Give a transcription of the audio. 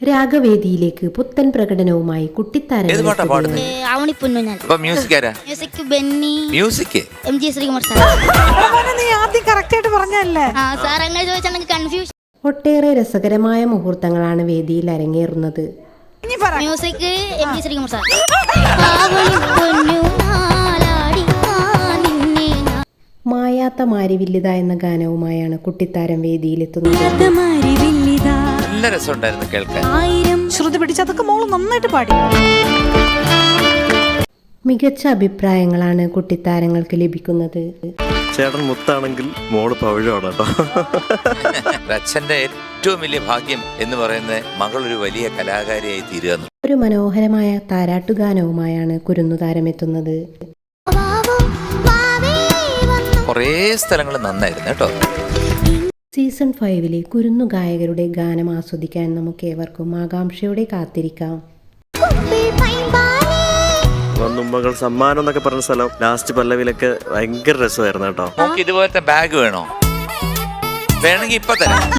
രാഗവേദിയിലേക്ക് പുത്തൻ പ്രകടനവുമായി കൺഫ്യൂഷൻ ഒട്ടേറെ രസകരമായ മുഹൂർത്തങ്ങളാണ് വേദിയിൽ അരങ്ങേറുന്നത്. Music M G Sreekumar sir മായാത്ത മാരിവില്ലിത എന്ന ഗാനവുമായാണ് കുട്ടിത്താരം വേദിയിലെത്തുന്നത്. നല്ല രസമുണ്ടായിരുന്നു കേൾക്കാൻ. ശ്രുതി പിടിച്ച് അതൊക്കെ മോൾ നന്നായിട്ട് പാടി. മികച്ച അഭിപ്രായങ്ങളാണ് കുട്ടിത്താരങ്ങൾക്ക് ലഭിക്കുന്നത്. ചേട്ടൻ മുത്താണെങ്കിൽ മോൾ പവിഴമാണ് കേട്ടോ അച്ഛന്റെ ഏറ്റവും വലിയ ഭാഗ്യം എന്ന് പറയുന്ന മകൾ ഒരു വലിയ കലാകാരിയായി തീരുക ഒരു മനോഹരമായ താരാട്ടുഗാനവുമായാണ് കുരുന്നുതാരം എത്തുന്നത് കുറേ സ്ഥലങ്ങൾ നന്നായിരുന്നു കേട്ടോ. സീസൺ ഫൈവിലെ കുരുന്നു ഗായകരുടെ ഗാനം ആസ്വദിക്കാൻ നമുക്ക് ഏവർക്കും ആകാംക്ഷയോടെ കാത്തിരിക്കാം. മകൾ സമ്മാനം എന്നൊക്കെ പറഞ്ഞ സ്ഥലം ലാസ്റ്റ് പല്ലവിലൊക്കെ ഭയങ്കര രസമായിരുന്നു കേട്ടോ. ഇതുപോലത്തെ ബാഗ് വേണോ? വേണമെങ്കിൽ ഇപ്പൊ തരാം.